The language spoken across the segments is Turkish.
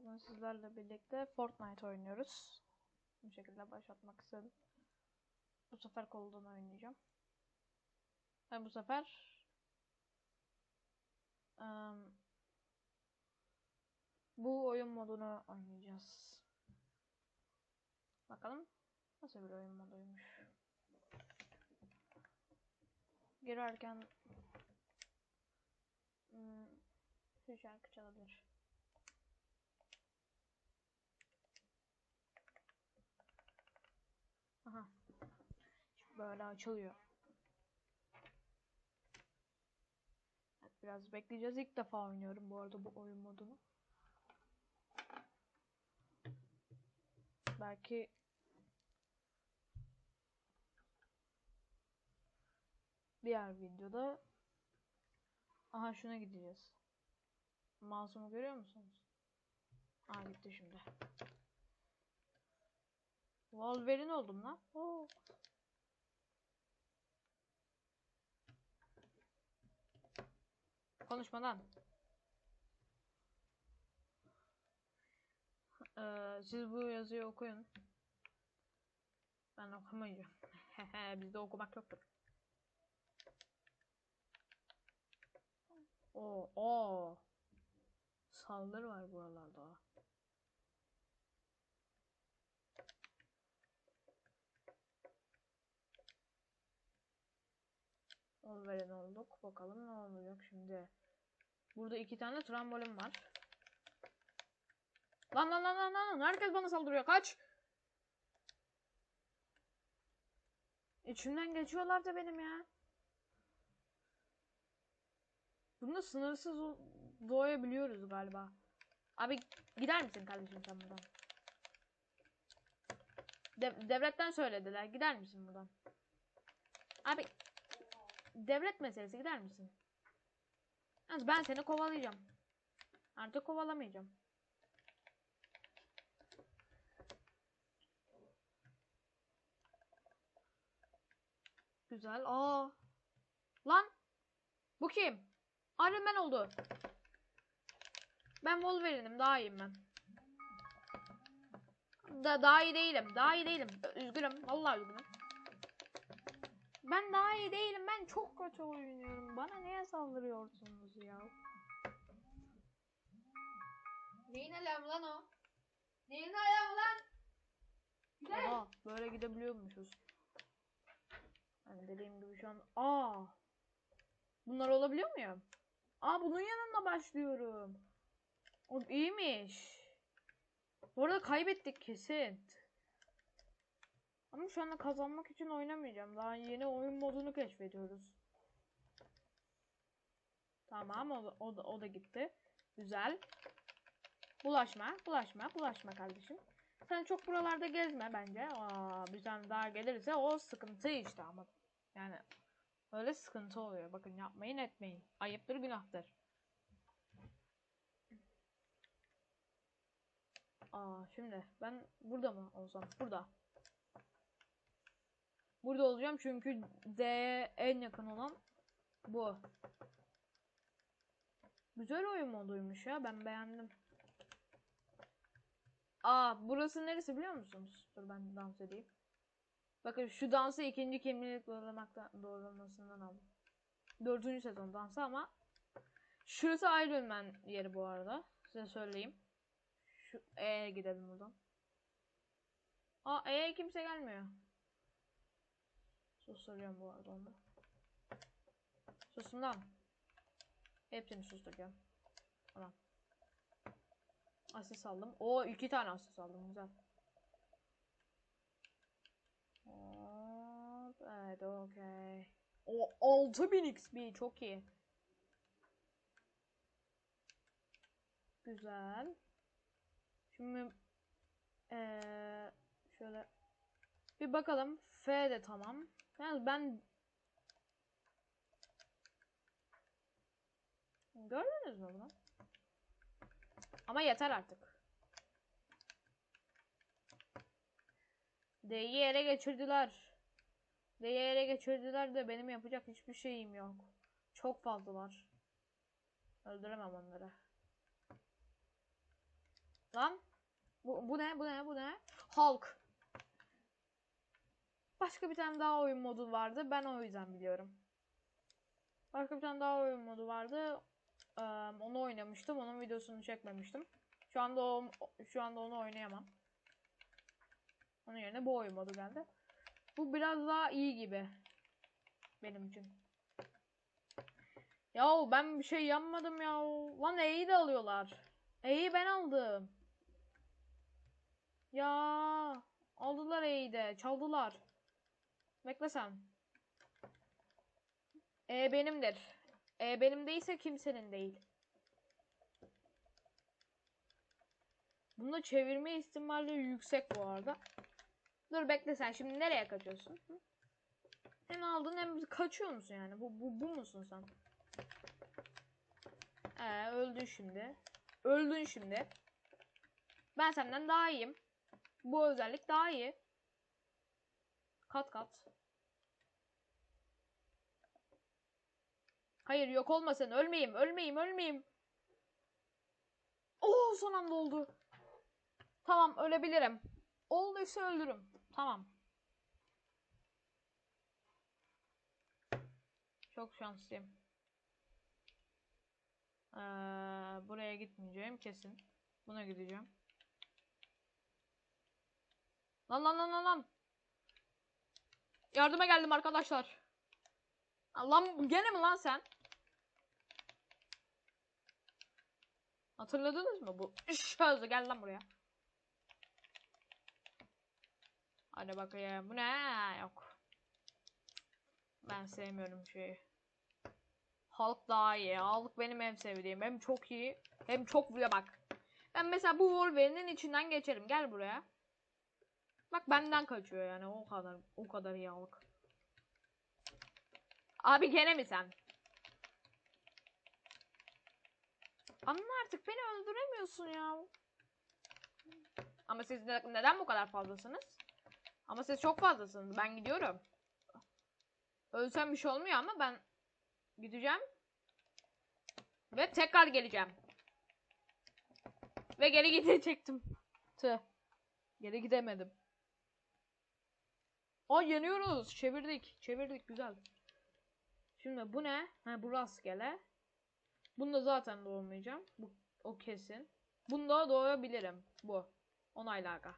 bugün sizlerle birlikte Fortnite oynuyoruz. Bu şekilde başlatmak istedim. Bu sefer koldan oynayacağım. Ve bu sefer em, bu oyun modunu oynayacağız. Bakalım nasıl bir oyun moduymuş. Girerken hmm, şu şarkı çalabilir. Aha. Böyle açılıyor. Evet, biraz bekleyeceğiz. İlk defa oynuyorum bu arada bu oyun modunu. Belki diğer videoda aha şuna gideceğiz. Mouse'umu görüyor musunuz? Aa gitti şimdi. Wolverine oldum lan. Oo. Konuşma lan. Ee, siz bu yazıyı okuyun. Ben okumayacağım. Bizde okumak yoktur. Oo, oo. Saldırı var buralarda. Wolverine olduk. Bakalım ne olacak şimdi. Burada iki tane trambolin var. Lan lan lan lan lan. Herkes bana saldırıyor. Kaç. İçimden geçiyorlar da benim ya. Bunda sınırsız doğabiliyoruz galiba. Abi gider misin kardeşim sen buradan? Dev- devletten söylediler. Gider misin buradan? Abi devlet meselesi gider misin? Yalnız ben seni kovalayacağım. Artık kovalamayacağım. Güzel. Aa. Lan. Bu kim? Iron Man oldu. Ben Wolverine'im. Daha iyiyim ben. Da daha iyi değilim. Daha iyi değilim. Üzgünüm. Vallahi üzgünüm. Ben daha iyi değilim. Ben çok kötü oynuyorum. Bana niye saldırıyorsunuz ya? Neyin alarmı lan o? Neyin alarmı lan? Gider. Aha böyle gidebiliyormuşuz. Hani dediğim gibi şu an aa bunlar olabiliyor muyum? Aa bunun yanında başlıyorum. O iyiymiş. Bu arada kaybettik kesin. Ama şu anda kazanmak için oynamayacağım. Daha yeni oyun modunu keşfediyoruz. Tamam o, o, da, o da gitti. Güzel. Bulaşma, bulaşma, bulaşma kardeşim. Sen çok buralarda gezme bence. Aa, bir tane daha gelirse o sıkıntı işte ama. Yani öyle sıkıntı oluyor. Bakın yapmayın etmeyin. Ayıptır günahtır. Aa şimdi ben burada mı olsam? Burada. Burada olacağım çünkü D'ye en yakın olan bu. Güzel oyun moduymuş ya. Ben beğendim. Aa burası neresi biliyor musunuz? Dur ben dans edeyim. Bakın şu dansı ikinci kimlik doğrulamasından aldım. Dördüncü sezon dansı ama şurası Iron Man yeri bu arada. Size söyleyeyim. Şu E'ye gidelim buradan. Aa E'ye kimse gelmiyor. Susturuyorum bu arada onu. Susun lan. Hepsini susturacağım. Tamam. Asist aldım. O iki tane asist aldım. Güzel. Hop, evet okey. O 6000 XP çok iyi. Güzel. Şimdi eee şöyle bir bakalım. F de tamam. Yalnız ben Gördünüz mü bunu? Ama yeter artık. D'yi ele geçirdiler. D'yi ele geçirdiler de benim yapacak hiçbir şeyim yok. Çok fazlalar. Öldüremem onları. Lan. Bu, bu ne? Bu ne? Bu ne? Hulk. Başka bir tane daha oyun modu vardı. Ben o yüzden biliyorum. Başka bir tane daha oyun modu vardı. Eee, onu oynamıştım. Onun videosunu çekmemiştim. Şu anda o, şu anda onu oynayamam. Onun yerine bu oyun modu geldi. Bu biraz daha iyi gibi. Benim için. Yahu ben bir şey yapmadım ya. Lan E'yi de alıyorlar. E'yi ben aldım. Ya aldılar E'yi de. Çaldılar. Bekle sen. E benimdir. E benim değilse kimsenin değil. Bunu çevirme ihtimali yüksek bu arada. Dur bekle sen şimdi nereye kaçıyorsun? Hem aldın hem kaçıyor musun yani? Bu, bu, bu musun sen? Ee, öldün şimdi. Öldün şimdi. Ben senden daha iyiyim. Bu özellik daha iyi. Kat kat. Hayır yok olmasın. Ölmeyeyim, ölmeyeyim, ölmeyeyim. Oo son anda oldu. Tamam ölebilirim. Olduysa öldürürüm. Tamam. Çok şanslıyım. Ee, buraya gitmeyeceğim kesin. Buna gideceğim. Lan lan lan lan lan. Yardıma geldim arkadaşlar. Lan gene mi lan sen? Hatırladınız mı bu? Şözü gel lan buraya. Hadi bakayım. Bu ne? Yok. Ben sevmiyorum şeyi. Hulk daha iyi. Hulk benim en sevdiğim. Hem çok iyi. Hem çok vuruyor bak. Ben mesela bu Wolverine'in içinden geçerim. Gel buraya. Bak benden kaçıyor yani. O kadar. O kadar iyi Hulk. Abi gene mi sen? Anla artık beni öldüremiyorsun ya. Ama siz ne- neden bu kadar fazlasınız? Ama siz çok fazlasınız. Ben gidiyorum. Ölsem bir şey olmuyor ama ben gideceğim. Ve tekrar geleceğim. Ve geri gidecektim. Tüh. Geri gidemedim. Aa yeniyoruz. Çevirdik. Çevirdik. Güzel. Şimdi bu ne? Ha bu rastgele. Bunda zaten doğmayacağım. Bu o kesin. Bunda doğabilirim. Bu. Onayla aga.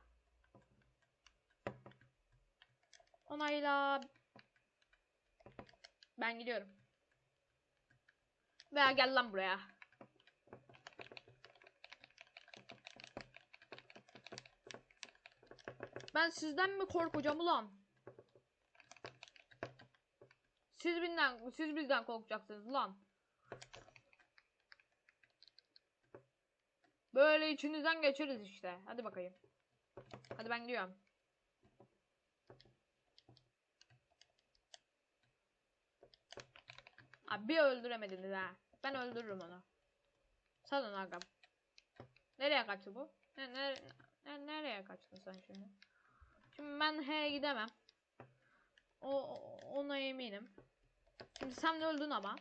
Onayla. Ben gidiyorum. Veya gel lan buraya. Ben sizden mi korkacağım ulan? Siz bizden, siz bizden korkacaksınız lan. Böyle içinizden geçeriz işte. Hadi bakayım. Hadi ben gidiyorum. Abi bir öldüremediniz ha. Ben öldürürüm onu. Salın agam. Nereye kaçtı bu? Ne, ne, ne- nereye kaçtın sen şimdi? Şimdi ben H'ye gidemem. O ona eminim. Şimdi sen de öldün ama.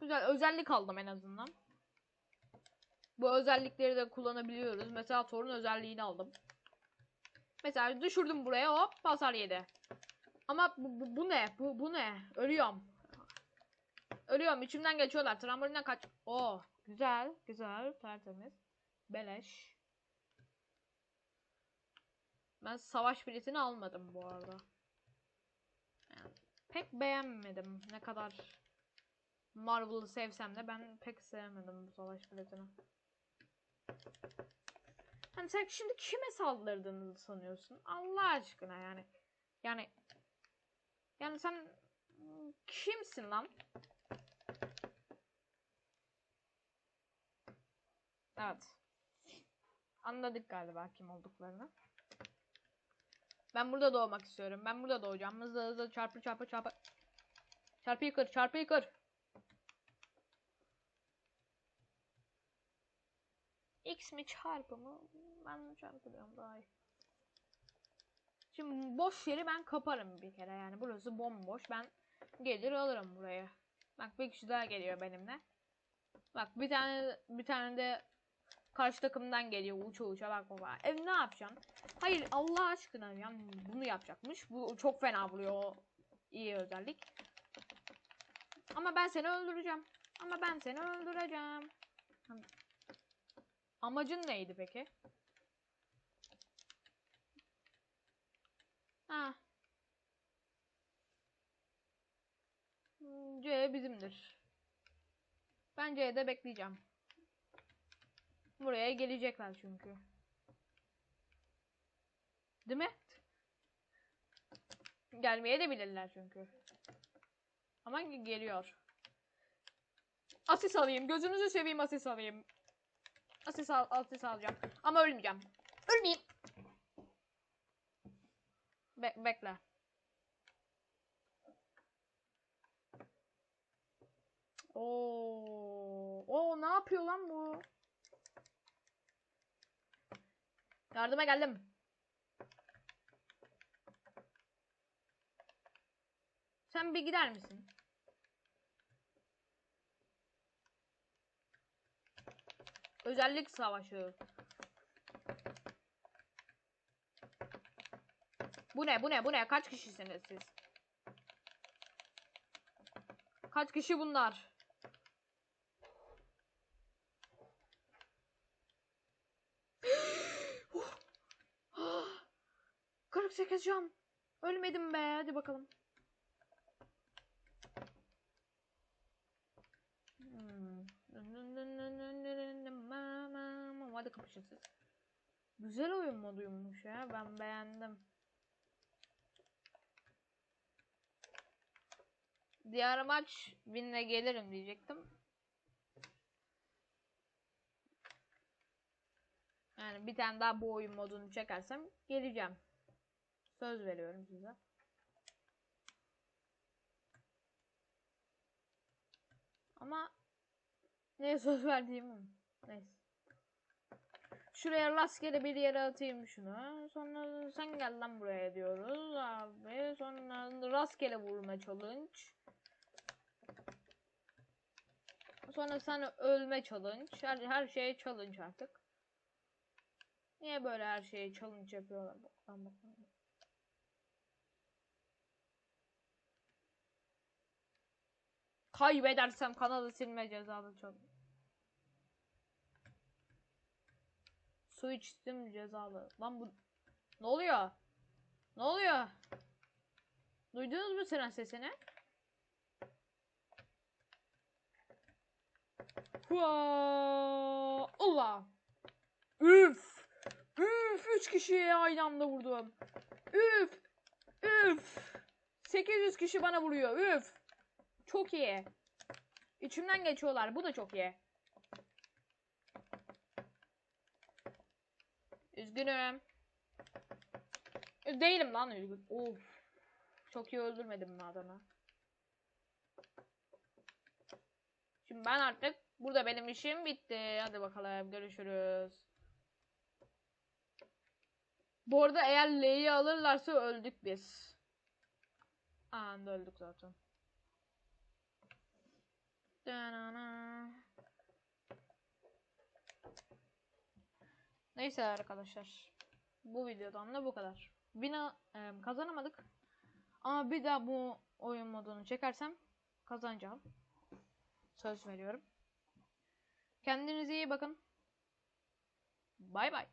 Güzel özellik aldım en azından. Bu özellikleri de kullanabiliyoruz. Mesela Thor'un özelliğini aldım. Mesela düşürdüm buraya hop hasar yedi. Ama bu, bu, bu ne? Bu, bu ne? Ölüyorum. Ölüyorum. içimden geçiyorlar. Trambolinden kaç. Oo, güzel, güzel, tertemiz. Beleş. Ben savaş biletini almadım bu arada. Yani pek beğenmedim. Ne kadar Marvel'ı sevsem de ben pek sevmedim bu savaş biletini. Hani sen şimdi kime saldırdığını sanıyorsun? Allah aşkına yani. Yani yani sen kimsin lan? Evet. Anladık galiba kim olduklarını. Ben burada doğmak istiyorum. Ben burada doğacağım. Hızlı hızlı çarpı çarpı çarpı. Çarpıyı kır, çarpıyı kır. X mi çarpı mı? Ben çarpı diyorum daha iyi. Şimdi boş yeri ben kaparım bir kere yani. Burası bomboş. Ben gelir alırım burayı. Bak bir kişi daha geliyor benimle. Bak bir tane bir tane de Karşı takımdan geliyor uça uça bak baba. Ev ne yapacaksın? Hayır Allah aşkına ya bunu yapacakmış. Bu çok fena vuruyor o iyi özellik. Ama ben seni öldüreceğim. Ama ben seni öldüreceğim. Amacın neydi peki? Ha. Hmm, C bizimdir. Ben C'de bekleyeceğim. Buraya gelecekler çünkü. Değil mi? Gelmeye de bilirler çünkü. Ama ge- geliyor. Asis alayım. Gözünüzü seveyim asis alayım. Asis, al asis alacağım. Ama ölmeyeceğim. Ölmeyeyim. Be bekle. Oo. Oo ne yapıyor lan bu? Yardıma geldim. Sen bir gider misin? Özellik savaşı. Bu ne? Bu ne? Bu ne? Kaç kişisiniz siz? Kaç kişi bunlar? Oh. 48 can. Ölmedim be. Hadi bakalım. Hmm. Hadi kapışın siz. Güzel oyun moduymuş ya. Ben beğendim. Diğer maç win'le gelirim diyecektim. Yani bir tane daha bu oyun modunu çekersem geleceğim. Söz veriyorum size. Ama neye söz verdiğimi neyse. Şuraya rastgele bir yere atayım şunu. Sonra sen gel lan buraya diyoruz abi. Sonra rastgele vurma challenge. Sonra sen ölme challenge. Her, her şeye challenge artık. Niye böyle her şeye challenge yapıyorlar? Boktan boktan. Kaybedersem kanalı silme cezalı challenge. Su içtim cezalı. Lan bu ne oluyor? Ne oluyor? Duydunuz mu siren sesini? Allah! Üf! Üf! Üç kişiye aynı anda vurdum. Üf! Üf! 800 kişi bana vuruyor. Üf! Çok iyi. İçimden geçiyorlar. Bu da çok iyi. Üzgünüm. Değilim lan üzgün. Of. Çok iyi öldürmedim mi adamı? Şimdi ben artık burada benim işim bitti. Hadi bakalım görüşürüz. Bu arada eğer L'yi alırlarsa öldük biz. Anda öldük zaten. Da-na-na. Neyse arkadaşlar. Bu videodan da bu kadar. Bina e, kazanamadık. Ama bir daha bu oyun modunu çekersem kazanacağım. Söz veriyorum. Kendinize iyi bakın. Bay bay.